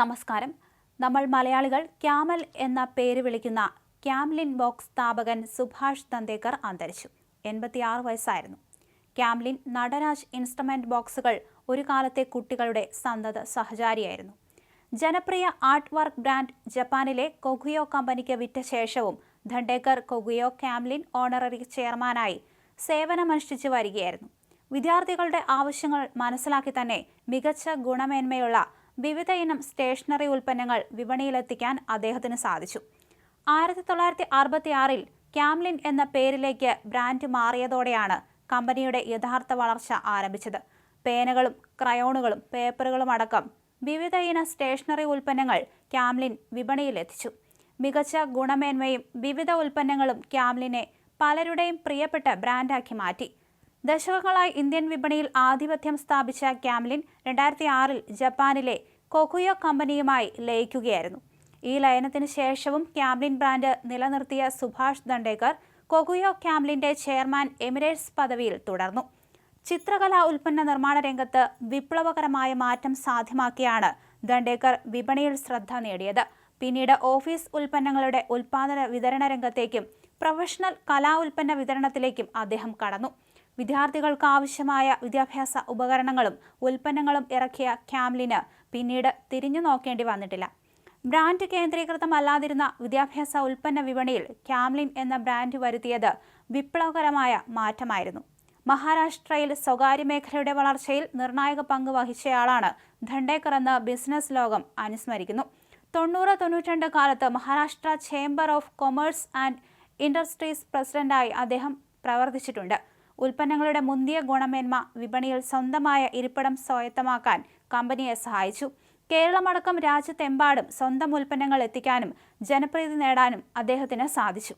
നമസ്കാരം. നമ്മൾ മലയാളികൾ ക്യാമൽ എന്ന പേര് വിളിക്കുന്ന ക്യാംലിൻ ബോക്സ് സ്ഥാപകൻ സുഭാഷ് തന്തേക്കർ അന്തരിച്ചു. എൺപത്തിയാറ് വയസ്സായിരുന്നു. ക്യാംലിൻ നടരാജ് ഇൻസ്ട്രുമെന്റ് ബോക്സുകൾ ഒരു കാലത്തെ കുട്ടികളുടെ സന്തത സഹചാരിയായിരുന്നു. ജനപ്രിയ ആർട്ട് വർക്ക് ബ്രാൻഡ് ജപ്പാനിലെ കൊഗുയോ കമ്പനിക്ക് വിറ്റ ശേഷവും ധണ്ടേക്കർ കൊഗുയോ ക്യാംലിൻ ഓണററി ചെയർമാനായി സേവനമനുഷ്ഠിച്ചു വരികയായിരുന്നു. വിദ്യാർത്ഥികളുടെ ആവശ്യങ്ങൾ മനസ്സിലാക്കി തന്നെ മികച്ച ഗുണമേന്മയുള്ള വിവിധ ഇനം സ്റ്റേഷനറി ഉൽപ്പന്നങ്ങൾ വിപണിയിലെത്തിക്കാൻ അദ്ദേഹത്തിന് സാധിച്ചു. ആയിരത്തി തൊള്ളായിരത്തി അറുപത്തി ആറിൽ ക്യാംലിൻ എന്ന പേരിലേക്ക് ബ്രാൻഡ് മാറിയതോടെയാണ് കമ്പനിയുടെ യഥാർത്ഥ വളർച്ച ആരംഭിച്ചത്. പേനകളും ക്രയോണുകളും പേപ്പറുകളും അടക്കം വിവിധ ഇന സ്റ്റേഷനറി ഉൽപ്പന്നങ്ങൾ ക്യാംലിൻ വിപണിയിലെത്തിച്ചു. മികച്ച ഗുണമേന്മയും വിവിധ ഉൽപ്പന്നങ്ങളും ക്യാംലിനെ പലരുടെയും പ്രിയപ്പെട്ട ബ്രാൻഡാക്കി മാറ്റി. ദശകങ്ങളായി ഇന്ത്യൻ വിപണിയിൽ ആധിപത്യം സ്ഥാപിച്ച ക്യാംലിൻ രണ്ടായിരത്തി ആറിൽ ജപ്പാനിലെ കൊക്കുയോ കമ്പനിയുമായി ലയിക്കുകയായിരുന്നു. ഈ ലയനത്തിന് ശേഷവും ക്യാംലിൻ ബ്രാൻഡ് നിലനിർത്തിയ സുഭാഷ് ദണ്ഡേക്കർ കൊകുയോ ക്യാംലിന്റെ ചെയർമാൻ എമിറേറ്റ്സ് പദവിയിൽ തുടർന്നു. ചിത്രകലാ ഉൽപ്പന്ന നിർമ്മാണ രംഗത്ത് വിപ്ലവകരമായ മാറ്റം സാധ്യമാക്കിയാണ് ദണ്ഡേക്കർ വിപണിയിൽ ശ്രദ്ധ നേടിയത്. പിന്നീട് ഓഫീസ് ഉൽപ്പന്നങ്ങളുടെ ഉൽപാദന വിതരണ രംഗത്തേക്കും പ്രൊഫഷണൽ കലാ ഉൽപ്പന്ന വിതരണത്തിലേക്കും അദ്ദേഹം കടന്നു. വിദ്യാർത്ഥികൾക്ക് ആവശ്യമായ വിദ്യാഭ്യാസ ഉപകരണങ്ങളും ഉൽപ്പന്നങ്ങളും ഇറക്കിയ ക്യാംലിന് പിന്നീട് തിരിഞ്ഞു നോക്കേണ്ടി വന്നിട്ടില്ല. ബ്രാൻഡ് കേന്ദ്രീകൃതമല്ലാതിരുന്ന വിദ്യാഭ്യാസ ഉൽപ്പന്ന വിപണിയിൽ ക്യാംലിൻ എന്ന ബ്രാൻഡ് വരുത്തിയത് വിപ്ലവകരമായ മാറ്റമായിരുന്നു. മഹാരാഷ്ട്രയിൽ സ്വകാര്യ മേഖലയുടെ വളർച്ചയിൽ നിർണായക പങ്ക് വഹിച്ചയാളാണ് ധണ്ടേക്കർ എന്ന് ബിസിനസ് ലോകം അനുസ്മരിക്കുന്നു. തൊണ്ണൂറ് തൊണ്ണൂറ്റിരണ്ട് കാലത്ത് Maharashtra chamber of commerce and industries പ്രസിഡന്റായി അദ്ദേഹം പ്രവർത്തിച്ചിട്ടുണ്ട്. ഉൽപ്പന്നങ്ങളുടെ മുന്തിയ ഗുണമേന്മ വിപണിയിൽ സ്വന്തമായ ഇരിപ്പിടം സ്വായത്തമാക്കാൻ കമ്പനിയെ സഹായിച്ചു. കേരളമടക്കം രാജ്യത്തെമ്പാടും സ്വന്തം ഉൽപ്പന്നങ്ങൾ എത്തിക്കാനും ജനപ്രീതി നേടാനും അദ്ദേഹത്തിന് സാധിച്ചു.